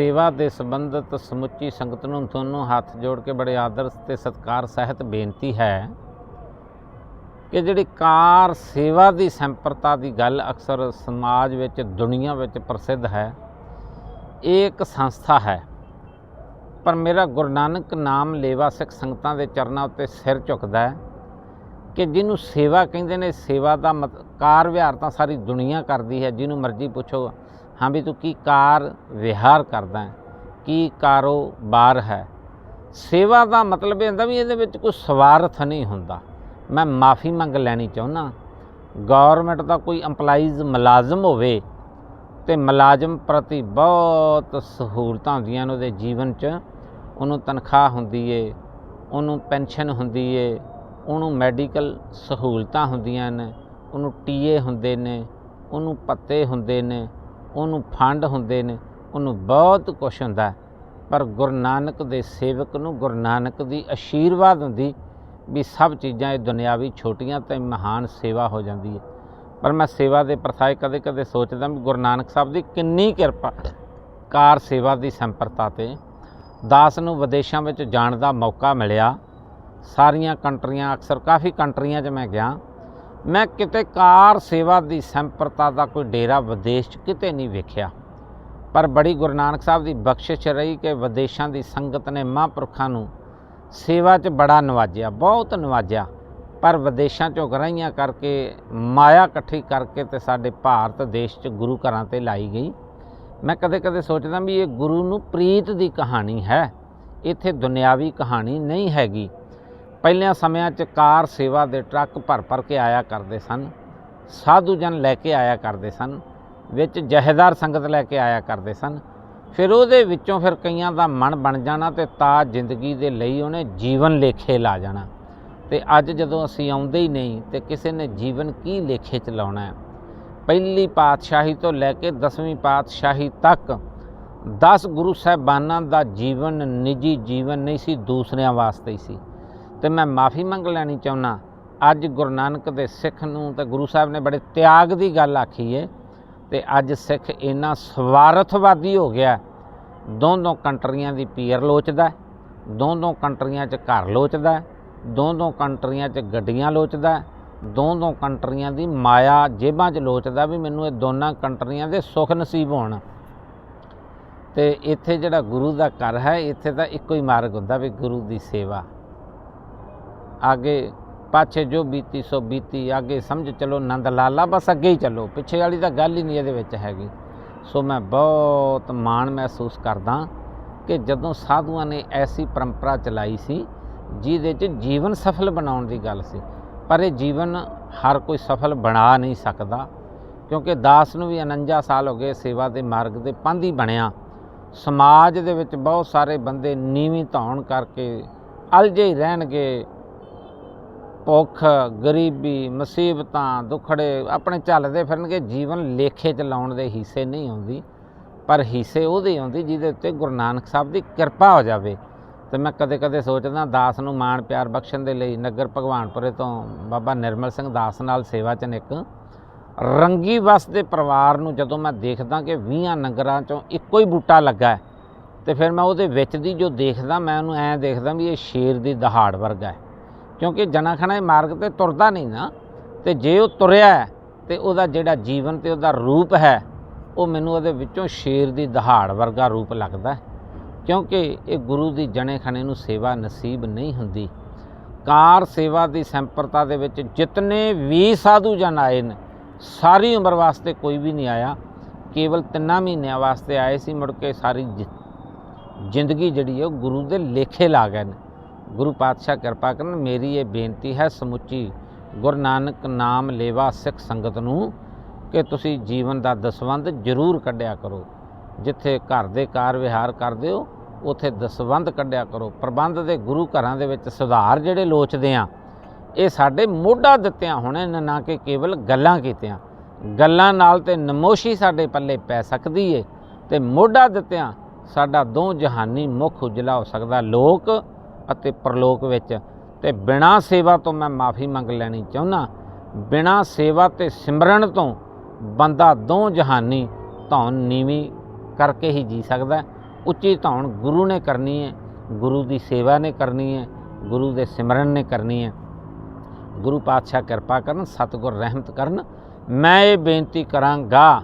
ਸੇਵਾ ਦੇ ਸੰਬੰਧਿਤ ਸਮੁੱਚੀ ਸੰਗਤ ਨੂੰ ਤੁਹਾਨੂੰ ਹੱਥ ਜੋੜ ਕੇ ਬੜੇ ਆਦਰ ਤੇ ਸਤਿਕਾਰ ਸਹਿਤ ਬੇਨਤੀ ਹੈ ਕਿ ਜਿਹੜੀ ਕਾਰ ਸੇਵਾ ਦੀ ਸੰਪਰਤਾ ਦੀ ਗੱਲ ਅਕਸਰ ਸਮਾਜ ਵਿੱਚ, ਦੁਨੀਆ ਵਿੱਚ ਪ੍ਰਸਿੱਧ ਹੈ, ਇਹ ਇੱਕ ਸੰਸਥਾ ਹੈ। ਪਰ ਮੇਰਾ ਗੁਰੂ ਨਾਨਕ ਨਾਮ ਲੇਵਾ ਸਿੱਖ ਸੰਗਤਾਂ ਦੇ ਚਰਨਾਂ ਉੱਤੇ ਸਿਰ ਝੁਕਦਾ ਹੈ ਕਿ ਜਿਹਨੂੰ ਸੇਵਾ ਕਹਿੰਦੇ ਨੇ, ਸੇਵਾ ਦਾ ਮਤ, ਕਾਰ ਵਿਹਾਰ ਤਾਂ ਸਾਰੀ ਦੁਨੀਆ ਕਰਦੀ ਹੈ, ਜਿਹਨੂੰ ਮਰਜ਼ੀ ਪੁੱਛੋ। ਹਾਂ ਵੀ ਤੂੰ ਕੀ ਕਾਰ ਵਿਹਾਰ ਕਰਦਾ ਕੀ ਕਾਰੋਬਾਰ ਹੈ? ਸੇਵਾ ਦਾ ਮਤਲਬ ਇਹ ਹੁੰਦਾ ਵੀ ਇਹਦੇ ਵਿੱਚ ਕੋਈ ਸਵਾਰਥ ਨਹੀਂ ਹੁੰਦਾ। ਮੈਂ ਮਾਫੀ ਮੰਗ ਲੈਣੀ ਚਾਹੁੰਦਾ ਗਵਰਨਮੈਂਟ ਦਾ ਕੋਈ EMPLOYEES ਮੁਲਾਜ਼ਮ ਹੋਵੇ ਤੇ ਮੁਲਾਜ਼ਮ ਪ੍ਰਤੀ ਬਹੁਤ ਸਹੂਲਤਾਂ ਹੁੰਦੀਆਂ ਨੇ ਉਹਦੇ ਜੀਵਨ 'ਚ। ਉਹਨੂੰ ਤਨਖਾਹ ਹੁੰਦੀ ਏ, ਉਹਨੂੰ ਪੈਨਸ਼ਨ ਹੁੰਦੀ ਏ, ਉਹਨੂੰ ਮੈਡੀਕਲ ਸਹੂਲਤਾਂ ਹੁੰਦੀਆਂ ਨੇ, ਉਹਨੂੰ ਟੀਏ ਹੁੰਦੇ ਨੇ, ਉਹਨੂੰ ਪੱਤੇ ਹੁੰਦੇ ਨੇ। ਉਹਨੂੰ ਫੰਡ ਹੁੰਦੇ ਨੇ, ਉਹਨੂੰ ਬਹੁਤ ਕੁਝ ਹੁੰਦਾ ਪਰ ਗੁਰੂ ਨਾਨਕ ਦੇ ਸੇਵਕ ਨੂੰ ਗੁਰੂ ਨਾਨਕ ਦੀ ਆਸ਼ੀਰਵਾਦ ਹੁੰਦੀ ਵੀ ਸਭ ਚੀਜ਼ਾਂ ਇਹ ਦੁਨਿਆਵੀ ਛੋਟੀਆਂ ਤੇ ਮਹਾਨ ਸੇਵਾ ਹੋ ਜਾਂਦੀ ਹੈ। ਪਰ ਮੈਂ ਸੇਵਾ ਦੇ ਪ੍ਰਥਾਏ ਕਦੇ ਕਦੇ ਸੋਚਦਾ ਵੀ ਗੁਰੂ ਨਾਨਕ ਸਾਹਿਬ ਦੀ ਕਿੰਨੀ ਕਿਰਪਾ ਕਾਰ ਸੇਵਾ ਦੀ ਸੰਪਰਤਾ ਤੇ ਦਾਸ ਨੂੰ ਵਿਦੇਸ਼ਾਂ ਵਿੱਚ ਜਾਣ ਦਾ ਮੌਕਾ ਮਿਲਿਆ। ਸਾਰੀਆਂ ਕੰਟਰੀਆਂ, ਅਕਸਰ ਕਾਫੀ ਕੰਟਰੀਆਂ 'ਚ ਮੈਂ ਗਿਆ। ਮੈਂ ਕਿਤੇ ਕਾਰ ਸੇਵਾ ਦੀ ਸੰਪਰਤਾ ਦਾ ਕੋਈ ਡੇਰਾ ਵਿਦੇਸ਼ 'ਚ ਕਿਤੇ ਨਹੀਂ ਵੇਖਿਆ। ਪਰ ਬੜੀ ਗੁਰੂ ਨਾਨਕ ਸਾਹਿਬ ਦੀ ਬਖਸ਼ਿਸ਼ ਰਹੀ ਕਿ ਵਿਦੇਸ਼ਾਂ ਦੀ ਸੰਗਤ ਨੇ ਮਹਾਂਪੁਰਖਾਂ ਨੂੰ ਸੇਵਾ 'ਚ ਬੜਾ ਨਵਾਜਿਆ, ਬਹੁਤ ਨਵਾਜਿਆ। ਪਰ ਵਿਦੇਸ਼ਾਂ 'ਚੋਂ ਗਰਾਈਆਂ ਕਰਕੇ, ਮਾਇਆ ਇਕੱਠੀ ਕਰਕੇ ਤੇ ਸਾਡੇ ਭਾਰਤ ਦੇਸ਼ 'ਚ ਗੁਰੂ ਘਰਾਂ ਤੇ ਲਾਈ ਗਈ। ਮੈਂ ਕਦੇ-ਕਦੇ ਸੋਚਦਾ ਵੀ ਇਹ ਗੁਰੂ ਨੂੰ ਪ੍ਰੀਤ ਦੀ ਕਹਾਣੀ ਹੈ। ਇੱਥੇ ਦੁਨਿਆਵੀ ਕਹਾਣੀ ਨਹੀਂ ਹੈਗੀ। ਪਹਿਲਿਆਂ ਸਮਿਆਂ 'ਚ ਕਾਰ ਸੇਵਾ ਦੇ ਟਰੱਕ ਭਰ-ਭਰ ਕੇ ਆਇਆ ਕਰਦੇ ਸਨ, ਸਾਧੂ ਜਨ ਲੈ ਕੇ ਆਇਆ ਕਰਦੇ ਸਨ, ਵਿੱਚ ਜਹੇਦਾਰ ਸੰਗਤ ਲੈ ਕੇ ਆਇਆ ਕਰਦੇ ਸਨ। ਫਿਰ ਉਹਦੇ ਵਿੱਚੋਂ ਫਿਰ ਕਈਆਂ ਦਾ ਮਨ ਬਣ ਜਾਣਾ ਤੇ ਤਾਂ ਜ਼ਿੰਦਗੀ ਦੇ ਲਈ ਉਹਨੇ ਜੀਵਨ ਲੇਖੇ ਲਾ ਜਾਣਾ। ਤੇ ਅੱਜ ਜਦੋਂ ਅਸੀਂ ਆਉਂਦੇ ਹੀ ਨਹੀਂ ਤੇ ਕਿਸੇ ਨੇ ਜੀਵਨ ਕੀ ਲੇਖੇ ਚ ਲਾਉਣਾ ਹੈ? ਪਹਿਲੀ ਪਾਤਸ਼ਾਹੀ ਤੋਂ ਲੈ ਕੇ 10ਵੀਂ ਪਾਤਸ਼ਾਹੀ ਤੱਕ 10 ਗੁਰੂ ਸਾਹਿਬਾਨਾਂ ਦਾ ਜੀਵਨ, ਨਿੱਜੀ ਜੀਵਨ ਨਹੀਂ ਸੀ, ਦੂਸਰਿਆਂ ਵਾਸਤੇ ਹੀ ਸੀ। ਤੇ ਮੈਂ ਮਾਫੀ ਮੰਗ ਲੈਣੀ ਚਾਹੁੰਦਾ ਅੱਜ ਗੁਰੂ ਨਾਨਕ ਦੇ ਸਿੱਖ ਨੂੰ ਤੇ ਗੁਰੂ ਸਾਹਿਬ ਨੇ ਬੜੇ ਤਿਆਗ ਦੀ ਗੱਲ ਆਖੀ ਏ ਤੇ ਅੱਜ ਸਿੱਖ ਇੰਨਾ ਸਵਾਰਥਵਾਦੀ ਹੋ ਗਿਆ। ਦੋਨੋਂ ਕੰਟਰੀਆਂ ਦੀ ਪੀਰ ਲੋਚਦਾ ਹੈ, ਦੋਨੋਂ ਕੰਟਰੀਆਂ 'ਚ ਘਰ ਲੋਚਦਾ ਹੈ, ਦੋਨੋਂ ਕੰਟਰੀਆਂ 'ਚ ਗੱਡੀਆਂ ਲੋਚਦਾ ਹੈ, ਦੋਨੋਂ ਕੰਟਰੀਆਂ ਦੀ ਮਾਇਆ ਜੇਬਾਂ 'ਚ ਲੋਚਦਾ ਵੀ ਮੈਨੂੰ ਇਹ ਦੋਨਾਂ ਕੰਟਰੀਆਂ ਦੇ ਸੁੱਖ ਨਸੀਬ ਹੋਣ। ਤੇ ਇੱਥੇ ਜਿਹੜਾ ਗੁਰੂ ਦਾ ਘਰ ਹੈ ਇੱਥੇ ਤਾਂ ਇੱਕੋ ਹੀ ਮਾਰਗ ਹੁੰਦਾ ਵੀ ਗੁਰੂ ਦੀ ਸੇਵਾ। ਆਗੇ ਪਾਛੇ ਜੋ ਬੀਤੀ ਸੋ ਬੀਤੀ ਅੱਗੇ ਸਮਝ ਚਲੋ ਨੰਦ ਲਾਲਾ ਬਸ ਅੱਗੇ ਹੀ ਚੱਲੋ ਪਿੱਛੇ ਵਾਲੀ ਤਾਂ ਗੱਲ ਹੀ ਨਹੀਂ ਇਹਦੇ ਵਿੱਚ ਹੈਗੀ ਸੋ ਮੈਂ ਬਹੁਤ ਮਾਣ ਮਹਿਸੂਸ ਕਰਦਾ ਕਿ ਜਦੋਂ ਸਾਧੂਆਂ ਨੇ ਐਸੀ ਪਰੰਪਰਾ ਚਲਾਈ ਸੀ ਜਿਹਦੇ 'ਚ ਜੀਵਨ ਸਫਲ ਬਣਾਉਣ ਦੀ ਗੱਲ ਸੀ ਪਰ ਇਹ ਜੀਵਨ ਹਰ ਕੋਈ ਸਫਲ ਬਣਾ ਨਹੀਂ ਸਕਦਾ ਕਿਉਂਕਿ ਦਾਸ ਨੂੰ ਵੀ 49 ਸਾਲ ਹੋ ਗਏ ਸੇਵਾ ਦੇ ਮਾਰਗ ਦੇ ਪੰਧੀ ਬਣਿਆ ਸਮਾਜ ਦੇ ਵਿੱਚ ਬਹੁਤ ਸਾਰੇ ਬੰਦੇ ਨੀਵੀਂ ਧੌਣ ਕਰਕੇ ਅਲਝੇ ਹੀ ਰਹਿਣਗੇ ਭੁੱਖ ਗਰੀਬੀ ਮੁਸੀਬਤਾਂ ਦੁੱਖੜੇ ਆਪਣੇ ਚੱਲਦੇ ਫਿਰਨਗੇ ਜੀਵਨ ਲੇਖੇ ਚ ਲਾਉਣ ਦੇ ਹਿੱਸੇ ਨਹੀਂ ਆਉਂਦੀ ਪਰ ਹਿੱਸੇ ਉਹਦੇ ਆਉਂਦੀ ਜਿਹਦੇ ਉੱਤੇ ਗੁਰੂ ਨਾਨਕ ਸਾਹਿਬ ਦੀ ਕਿਰਪਾ ਹੋ ਜਾਵੇ। ਤੇ ਮੈਂ ਕਦੇ-ਕਦੇ ਸੋਚਦਾ ਦਾਸ ਨੂੰ ਮਾਣ ਪਿਆਰ ਬਖਸ਼ਣ ਦੇ ਲਈ ਨਗਰ ਭਗਵਾਨਪੁਰੇ ਤੋਂ ਬਾਬਾ ਨਿਰਮਲ ਸਿੰਘ ਦਾਸ ਨਾਲ ਸੇਵਾ ਚ ਨਿਕ ਰੰਗੀ ਵਸ ਦੇ ਪਰਿਵਾਰ ਨੂੰ ਜਦੋਂ ਮੈਂ ਦੇਖਦਾ ਕਿ 20 ਨਗਰਾਂ ਚੋਂ ਇੱਕੋ ਹੀ ਬੂਟਾ ਲੱਗਾ ਹੈ, ਤੇ ਫਿਰ ਮੈਂ ਉਹਦੇ ਵਿੱਚ ਦੀ ਜੋ ਦੇਖਦਾ ਮੈਂ ਉਹਨੂੰ ਐਂ ਦੇਖਦਾ ਵੀ ਇਹ ਸ਼ੇਰ ਦੀ ਦਹਾੜ ਵਰਗਾ ਹੈ। ਕਿਉਂਕਿ ਜਨਾ ਖਣਾ ਇਹ ਮਾਰਗ ਤੇ ਤੁਰਦਾ ਨਹੀਂ ਨਾ ਤੇ ਜੇ ਉਹ ਤੁਰਿਆ ਹੈ, ਤੇ ਉਹਦਾ ਜਿਹੜਾ ਜੀਵਨ ਤੇ ਉਹਦਾ ਰੂਪ ਹੈ ਉਹ ਮੈਨੂੰ ਉਹਦੇ ਵਿੱਚੋਂ ਸ਼ੇਰ ਦੀ ਦਹਾੜ ਵਰਗਾ ਰੂਪ ਲੱਗਦਾ ਕਿਉਂਕਿ ਇਹ ਗੁਰੂ ਦੀ ਜਣੇ ਖਣੇ ਨੂੰ ਸੇਵਾ ਨਸੀਬ ਨਹੀਂ ਹੁੰਦੀ। ਕਾਰ ਸੇਵਾ ਦੀ ਸੰਪਰਤਾ ਦੇ ਵਿੱਚ ਜਿਤਨੇ ਵੀ ਸਾਧੂ ਜਨ ਆਏ ਨੇ ਸਾਰੀ ਉਮਰ ਵਾਸਤੇ ਕੋਈ ਵੀ ਨਹੀਂ ਆਇਆ। ਕੇਵਲ ਤਿੰਨਾਂ ਮਹੀਨਿਆਂ ਵਾਸਤੇ ਆਏ ਸੀ ਮੁੜ ਕੇ ਸਾਰੀ ਜਿ- ਜ਼ਿੰਦਗੀ ਜਿਹੜੀ ਹੈ ਉਹ ਗੁਰੂ ਦੇ ਲੇਖੇ ਲਾ ਗਏ ਨੇ। ਗੁਰੂ ਪਾਤਸ਼ਾਹ ਕਿਰਪਾ ਕਰਨ, ਮੇਰੀ ਇਹ ਬੇਨਤੀ ਹੈ ਸਮੁੱਚੀ ਗੁਰੂ ਨਾਨਕ ਨਾਮ ਲੇਵਾ ਸਿੱਖ ਸੰਗਤ ਨੂੰ ਕਿ ਤੁਸੀਂ ਜੀਵਨ ਦਾ ਦਸਵੰਧ ਜ਼ਰੂਰ ਕੱਢਿਆ ਕਰੋ। ਜਿੱਥੇ ਘਰ ਦੇ ਕਾਰ ਵਿਹਾਰ ਕਰਦੇ ਹੋ, ਉਥੇ ਦਸਵੰਧ ਕੱਢਿਆ ਕਰੋ। ਪ੍ਰਬੰਧ ਦੇ ਗੁਰੂ ਘਰਾਂ ਦੇ ਵਿੱਚ ਸੁਧਾਰ ਜਿਹੜੇ ਲੋਚਦੇ ਆ, ਇਹ ਸਾਡੇ ਮੋਢਾ ਦਿੱਤਿਆਂ ਹੋਣੇ ਨਾ ਕਿ ਕੇਵਲ ਗੱਲਾਂ ਕੀਤਿਆਂ। ਗੱਲਾਂ ਨਾਲ ਤੇ ਨਮੋਸ਼ੀ ਸਾਡੇ ਪੱਲੇ ਪੈ ਸਕਦੀ ਏ ਤੇ ਮੋਢਾ ਦਿੱਤਿਆਂ ਸਾਡਾ ਦੋ ਜਹਾਨੀ ਮੁਖ ਉਜਲਾ ਹੋ ਸਕਦਾ। ਲੋਕ ਅਤੇ ਪ੍ਰਲੋਕ ਵਿੱਚ, ਤੇ ਬਿਨਾ ਸੇਵਾ ਤੋਂ ਮੈਂ ਮਾਫੀ ਮੰਗ ਲੈਣੀ ਚਾਹੁੰਦਾ ਬਿਨਾ ਸੇਵਾ ਤੇ ਸਿਮਰਨ ਤੋਂ ਬੰਦਾ ਦੋ ਜਹਾਨੀ ਧੌਣ ਨੀਵੀਂ ਕਰਕੇ ਹੀ ਜੀ ਸਕਦਾ ਉੱਚੀ ਧੌਣ ਗੁਰੂ ਨੇ ਕਰਨੀ ਹੈ, ਗੁਰੂ ਦੀ ਸੇਵਾ ਨੇ ਕਰਨੀ ਹੈ, ਗੁਰੂ ਦੇ ਸਿਮਰਨ ਨੇ ਕਰਨੀ ਹੈ। ਗੁਰੂ ਪਾਤਸ਼ਾਹ ਕਿਰਪਾ ਕਰਨ, ਸਤਿਗੁਰ ਰਹਿਮਤ ਕਰਨ। ਮੈਂ ਇਹ ਬੇਨਤੀ ਕਰਾਂਗਾ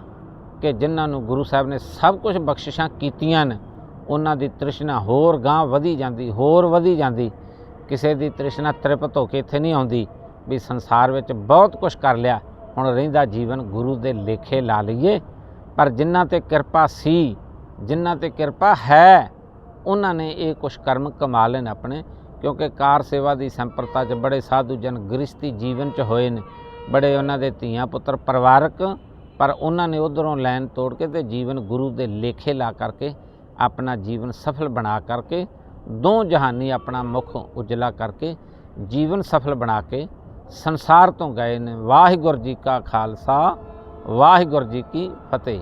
ਕਿ ਜਿਨ੍ਹਾਂ ਨੂੰ ਗੁਰੂ ਸਾਹਿਬ ਨੇ ਸਭ ਕੁਝ ਬਖਸ਼ਿਸ਼ਾਂ ਕੀਤੀਆਂ ਨੇ ਉਹਨਾਂ ਦੀ ਤ੍ਰਿਸ਼ਨਾ ਹੋਰ ਗਾਂ ਵਧੀ ਜਾਂਦੀ, ਹੋਰ ਵਧੀ ਜਾਂਦੀ। ਕਿਸੇ ਦੀ ਤ੍ਰਿਸ਼ਨਾ ਤ੍ਰਿਪਤ ਹੋ ਕੇ ਇੱਥੇ ਨਹੀਂ ਆਉਂਦੀ, ਵੀ ਸੰਸਾਰ ਵਿੱਚ ਬਹੁਤ ਕੁਝ ਕਰ ਲਿਆ, ਹੁਣ ਰਹਿੰਦਾ ਜੀਵਨ ਗੁਰੂ ਦੇ ਲੇਖੇ ਲਾ ਲਈਏ। ਪਰ ਜਿਨ੍ਹਾਂ ਤੇ ਕਿਰਪਾ ਸੀ, ਜਿਨ੍ਹਾਂ ਤੇ ਕਿਰਪਾ ਹੈ, ਉਹਨਾਂ ਨੇ ਇਹ ਕੁਝ ਕਰਮ ਕਮਾ ਲੈਣ ਆਪਣੇ, ਕਿਉਂਕਿ ਕਾਰ ਸੇਵਾ ਦੀ ਸੰਪਰਤਾ 'ਚ ਬੜੇ ਸਾਧੂ ਜਨ ਗ੍ਰਸਤੀ ਜੀਵਨ 'ਚ ਹੋਏ ਨੇ। ਬੜੇ ਉਹਨਾਂ ਦੇ ਧੀਆਂ ਪੁੱਤਰ ਪਰਿਵਾਰਕ, ਪਰ ਉਹਨਾਂ ਨੇ ਉਧਰੋਂ ਲਾਈਨ ਤੋੜ ਕੇ ਤੇ ਜੀਵਨ ਗੁਰੂ ਦੇ ਲੇਖੇ ਲਾ ਕਰਕੇ ਆਪਣਾ ਜੀਵਨ ਸਫਲ ਬਣਾ ਕਰਕੇ, ਦੋ ਜਹਾਨੀ ਆਪਣਾ ਮੁਖ ਉਜਲਾ ਕਰਕੇ, ਜੀਵਨ ਸਫਲ ਬਣਾ ਕੇ ਸੰਸਾਰ ਤੋਂ ਗਏ ਨੇ। ਵਾਹਿਗੁਰੂ ਜੀ ਕਾ ਖਾਲਸਾ, ਵਾਹਿਗੁਰੂ ਜੀ ਕੀ ਫਤਿਹ।